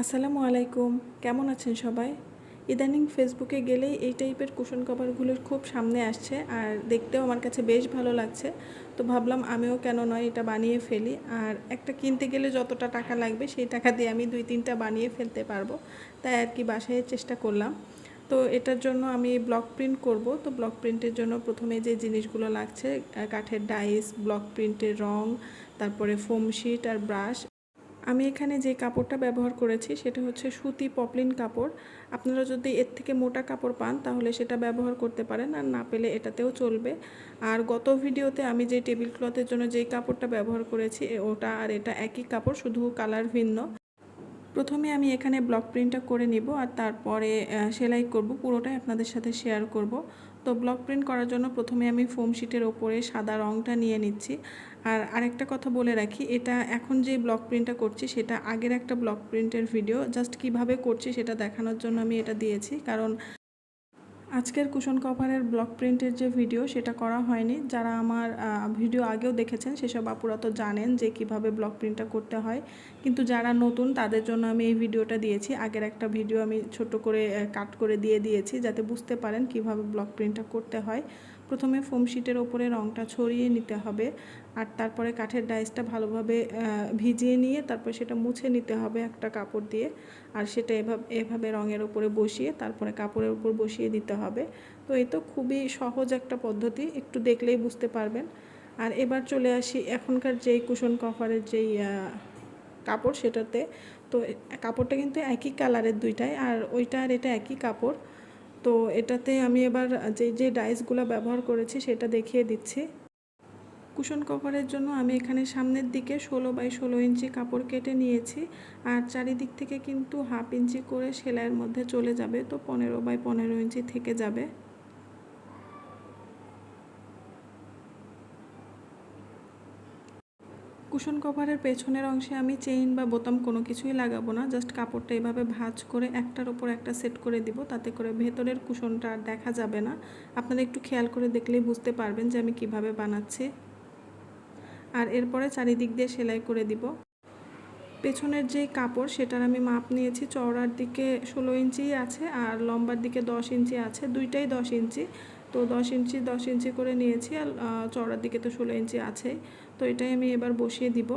আসসালামু আলাইকুম। কেমন আছেন সবাই? ইদানিং ফেসবুকে গেলেই এই টাইপের কুশন কভারগুলোর খুব সামনে আসছে আর দেখতেও আমার কাছে বেশ ভালো লাগছে। তো ভাবলাম আমিও কেন নয় এটা বানিয়ে ফেলি। আর একটা কিনতে গেলে যতটা টাকা লাগবে সেই টাকা দিয়ে আমি দুই তিনটা বানিয়ে ফেলতে পারব। তাই আর কি বাসায় চেষ্টা করলাম। তো এটার জন্য আমি ব্লক প্রিন্ট করব। তো ব্লক প্রিন্টের জন্য প্রথমে যে জিনিসগুলো লাগছে কাঠের ডাইস, ব্লক প্রিন্টের রং, তারপরে ফোম শিট আর ব্রাশ আমি এখানে যে কাপড়টা ব্যবহার করেছি সেটা হচ্ছে সুতি পপলিন কাপড়। আপনারা যদি এর থেকে মোটা কাপড় পান তাহলে সেটা ব্যবহার করতে পারেন আর না পেলে এটাতেও চলবে। আর গত ভিডিওতে আমি যে টেবিল ক্লথের জন্য যেই কাপড়টা ব্যবহার করেছি ওটা আর এটা একই কাপড়, শুধু কালার ভিন্ন। প্রথমে আমি এখানে ব্লক প্রিন্টটা করে নিব আর তারপরে সেলাই করব, পুরোটাই আপনাদের সাথে শেয়ার করব। তো ব্লক প্রিন্ট করার জন্য প্রথমে আমি ফোম শিটের ওপরে সাদা রঙটা নিয়ে নিচ্ছি। আর আরেকটা কথা বলে রাখি, এটা এখন যে ব্লক প্রিন্টটা করছি সেটা আগের একটা ব্লক প্রিন্টের ভিডিও। জাস্ট কীভাবে করছি সেটা দেখানোর জন্য আমি এটা দিয়েছি। কারণ আজকের কুশন কভারের ব্লক প্রিন্টের যে ভিডিও, সেটা করা হয়নি। যারা আমার ভিডিও আগেও দেখেছেন, সেসব আপুরা তো জানেন যে কীভাবে ব্লক প্রিন্টটা করতে হয়। কিন্তু যারা নতুন, তাদের জন্য আমি এই ভিডিওটা দিয়েছি। আগের একটা ভিডিও আমি ছোট করে কাট করে দিয়ে দিয়েছি, যাতে বুঝতে পারেন কীভাবে ব্লক প্রিন্টটা করতে হয়। প্রথমে ফোম শিটের ওপরে রঙটা ছড়িয়ে নিতে হবে আর তারপরে কাঠের ডাইসটা ভালোভাবে ভিজিয়ে নিয়ে তারপর সেটা মুছে নিতে হবে একটা কাপড় দিয়ে আর সেটা এভাবে এভাবে রঙের ওপরে বসিয়ে তারপরে কাপড়ের উপর বসিয়ে দিতে হবে। তো এই তো খুবই সহজ একটা পদ্ধতি, একটু দেখলেই বুঝতে পারবেন। আর এবার চলে আসি এখনকার যেই কুশন কভারের যেই কাপড় সেটাতে। তো কাপড়টা কিন্তু একই কালারের দুইটাই আর ওইটা আর এটা একই কাপড়। তো এটাতে আমি এবার যে যে ডাইসগুলো ব্যবহার করেছি সেটা দেখিয়ে দিচ্ছি। কুশন কভারের জন্য আমি এখানে সামনের দিকে ষোলো বাই ষোলো ইঞ্চি কাপড় কেটে নিয়েছি আর চারিদিক থেকে কিন্তু হাফ ইঞ্চি করে সেলাইয়ের মধ্যে চলে যাবে, তো পনেরো বাই পনেরো ইঞ্চি থেকে যাবে। কুশন কভারের পেছনের অংশে আমি চেইন বা বোতাম কোনো কিছুই লাগাবো না, জাস্ট কাপড়টা এভাবে ভাঁজ করে একটার ওপর একটা সেট করে দিব, তাতে করে ভেতরের কুশনটা আর দেখা যাবে না। আপনারা একটু খেয়াল করে দেখলেই বুঝতে পারবেন যে আমি কীভাবে বানাচ্ছি। আর এরপরে চারিদিক দিয়ে সেলাই করে দিব। পেছনের যে কাপড় সেটার আমি মাপ নিয়েছি, চওড়ার দিকে ষোলো ইঞ্চি আছে আর লম্বার দিকে দশ ইঞ্চি আছে, দুইটাই দশ ইঞ্চি। তো দশ ইঞ্চি দশ ইঞ্চি করে নিয়েছি আর চওড়ার দিকে তো ষোলো ইঞ্চি আছেই তো এটাই আমি এবার বসিয়ে দিব।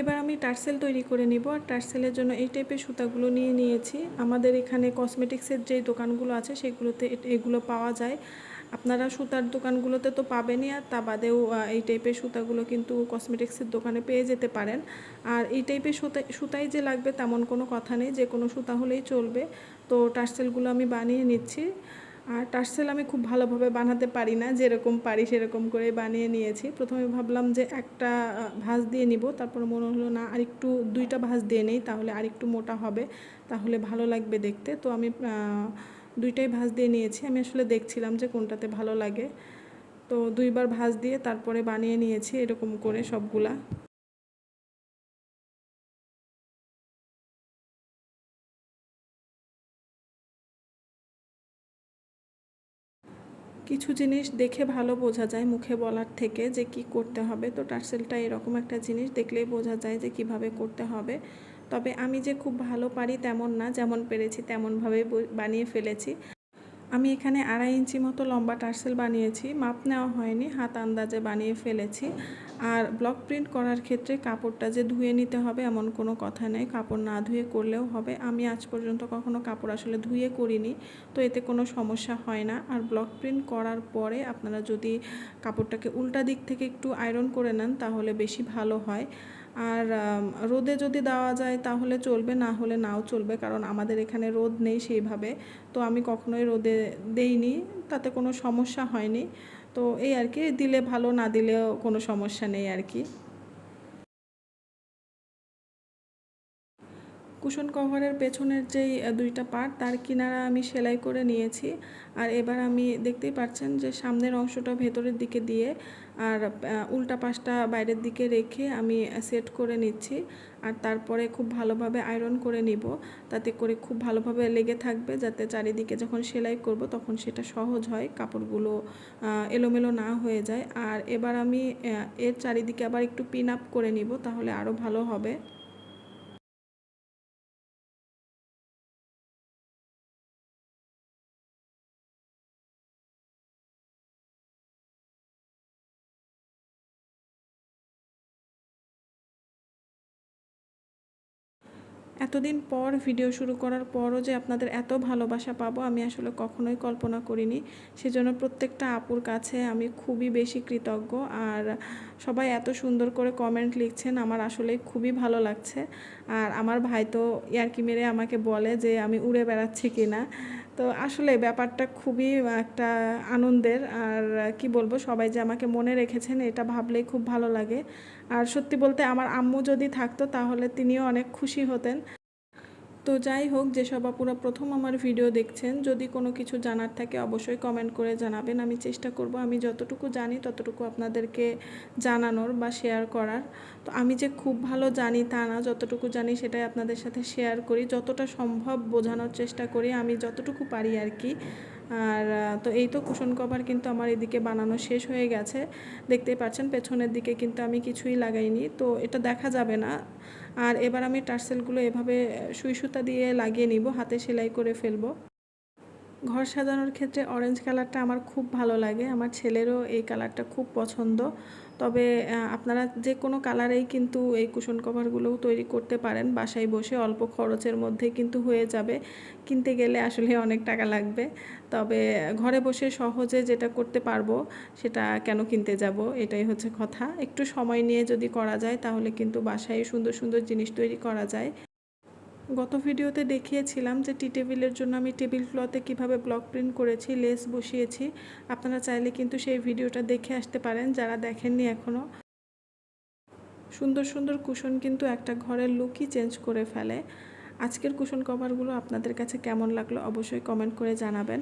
এবার আমি টার্সেল তৈরি করে নিব। আর টার্সেলের জন্য এই টাইপের সুতাগুলো নিয়ে নিয়েছি। আমাদের এখানে কসমেটিক্সের যে দোকানগুলো আছে, সেগুলোতে এগুলো পাওয়া যায়। আপনারা সুতার দোকানগুলোতে তো পাবেনই, আর তা বাদেও এই টাইপের সুতাগুলো কিন্তু কসমেটিক্সের দোকানে পেয়ে যেতে পারেন। আর এই টাইপের সুতা, সুতাই যে লাগবে তেমন কোনো কথা নেই। যে কোনো সুতা হলেই চলবে। তো টার্সেলগুলো আমি বানিয়ে নিচ্ছি। আর টার্সেল আমি খুব ভালোভাবে বানাতে পারি না, যেরকম পারি সেরকম করে বানিয়ে নিয়েছি। প্রথমে ভাবলাম যে একটা ভাঁজ দিয়ে নিব, তারপর মনে হলো না আরেকটু দুইটা ভাঁজ দিয়ে নেই, তাহলে আরেকটু মোটা হবে, তাহলে ভালো লাগবে দেখতে। তো আমি দুইটাই ভাঁজ দিয়ে নিয়েছি। আমি আসলে দেখছিলাম যে কোনটাতে ভালো লাগে। তো দুইবার ভাঁজ দিয়ে তারপরে বানিয়ে নিয়েছি, এরকম করে সবগুলা। কিছু জিনিস দেখে ভালো বোঝা যায় মুখে বলার থেকে যে কি করতে হবে। তো টার্সেলটা এরকম একটা জিনিস দেখলেই বোঝা যায় যে কীভাবে করতে হবে। তবে আমি যে খুব ভালো পারি তেমন না, যেমন পেরেছি তেমনভাবেই বানিয়ে ফেলেছি। আমি এখানে আড়াই ইঞ্চি মতো লম্বা টার্সেল বানিয়েছি, মাপ নেওয়া হয়নি, হাত আন্দাজে বানিয়ে ফেলেছি। আর ব্লক প্রিন্ট করার ক্ষেত্রে কাপড়টা যে ধুয়ে নিতে হবে এমন কোনো কথা নেই, কাপড় না ধুয়ে করলেও হবে। আমি আজ পর্যন্ত কখনো কাপড় আসলে ধুয়ে করিনি, তো এতে কোনো সমস্যা হয় না। আর ব্লক প্রিন্ট করার পরে আপনারা যদি কাপড়টাকে উল্টা দিক থেকে একটু আয়রন করে নেন, তাহলে বেশি ভালো হয়। আর রোদে যদি দেওয়া যায় তাহলে চলবে, না হলে নাও চলবে, কারণ আমাদের এখানে রোদ নেই সেইভাবে। তো আমি কখনোই রোদে দেইনি, তাতে কোনো সমস্যা হয়নি। তো এই আর কি, দিলে ভালো, না দিলেও কোনো সমস্যা নেই আর কি। কুশন কভারের পেছনের যেই দুইটা পার্ট, তার কিনারা আমি সেলাই করে নিয়েছি। আর এবার আমি দেখতেই পাচ্ছেন যে সামনের অংশটা ভেতরের দিকে দিয়ে আর উল্টা পাশটা বাইরের দিকে রেখে আমি সেট করে নিচ্ছি। আর তারপরে খুব ভালোভাবে আয়রন করে নিব। তাতে করে খুব ভালোভাবে লেগে থাকবে যাতে চারিদিকে যখন সেলাই করব তখন সেটা সহজ হয়, কাপড়গুলো এলোমেলো না হয়ে যায়। আর এবার আমি এর চারিদিকে আবার একটু পিন আপ করে নিব, তাহলে আরও ভালো হবে। এতদিন পর ভিডিও শুরু করার পরও যে আপনাদের এত ভালোবাসা পাবো, আমি আসলে কখনোই কল্পনা করিনি। সেজন্য প্রত্যেকটা আপুর কাছে আমি খুবই বেশি কৃতজ্ঞ। আর সবাই এত সুন্দর করে কমেন্ট লিখছেন, আমার আসলে খুবই ভালো লাগছে। আর আমার ভাই তো ইয়ার্কি মেরে আমাকে বলে যে, আমি উড়ে বেড়াচ্ছি কিনা? তো আসলে ব্যাপারটা খুবই একটা আনন্দের। আর কি বলব, সবাই যে আমাকে মনে রেখেছেন, এটা ভাবলেই খুব ভালো লাগে। আর সত্যি বলতে, আমার আম্মু যদি থাকতো, তাহলে তিনিও অনেক খুশি হতেন। তো যাই হোক যেসব আপুরা প্রথম আমার ভিডিও দেখছেন, যদি কোনো কিছু জানার থাকে অবশ্যই কমেন্ট করে জানাবেন। আমি চেষ্টা করব, আমি যতটুকু জানি ততটুকু আপনাদেরকে জানানোর বা শেয়ার করার। তো আমি যে খুব ভালো জানি তা না, যতটুকু জানি সেটাই আপনাদের সাথে শেয়ার করি। যতটা সম্ভব বোঝানোর চেষ্টা করি, আমি যতটুকু পারি আর কি। আর তো এই তো কুশন কভার কিন্তু আমার এদিকে বানানো শেষ হয়ে গেছে। দেখতেই পাচ্ছেন পেছনের দিকে কিন্তু আমি কিছুই লাগাইনি, তো এটা দেখা যাবে না। আর এবার আমি টার্সেলগুলো এভাবে সুই সুতা দিয়ে লাগিয়ে নিব, হাতে সেলাই করে ফেলব। ঘর সাজানোর ক্ষেত্রে অরেঞ্জ কালারটা আমার খুব ভালো লাগে। আমার ছেলেরও এই কালারটা খুব পছন্দ। তবে আপনারা যে কোনো কালারেই কিন্তু এই কুশন কভারগুলোও তৈরি করতে পারেন। বাসায় বসে অল্প খরচের মধ্যে কিন্তু হয়ে যাবে। কিনতে গেলে আসলে অনেক টাকা লাগবে। তবে, ঘরে বসে সহজে যেটা করতে পারব, সেটা কেন কিনতে যাব? এটাই হচ্ছে কথা। একটু সময় নিয়ে যদি করা যায়, তাহলে কিন্তু বাসায় সুন্দর সুন্দর জিনিস তৈরি করা যায়। গত ভিডিওতে দেখিয়েছিলাম যে টি টেবিলের জন্য আমি টেবিল ক্লথে কীভাবে ব্লক প্রিন্ট করেছি, লেস বসিয়েছি। আপনারা চাইলে কিন্তু সেই ভিডিওটা দেখে আসতে পারেন যারা দেখেননি এখনও সুন্দর সুন্দর কুশন কিন্তু একটা ঘরের লুকই চেঞ্জ করে ফেলে। আজকের কুশন কভারগুলো আপনাদের কাছে কেমন লাগল অবশ্যই কমেন্ট করে জানাবেন।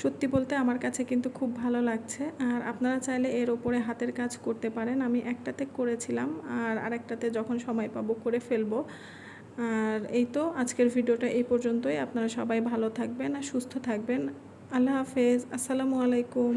সত্যি বলতে আমার কাছে কিন্তু খুব ভালো লাগছে। আর আপনারা চাইলে এর ওপরে হাতের কাজ করতে পারেন। আমি একটাতে করেছিলাম আর আরেকটাতে যখন সময় পাবো করে ফেলব। আর এই তো আজকের ভিডিওটা এই পর্যন্তই। আপনারা সবাই ভালো থাকবেন আর সুস্থ থাকবেন। আল্লাহ হাফেজ। আসসালামু আলাইকুম।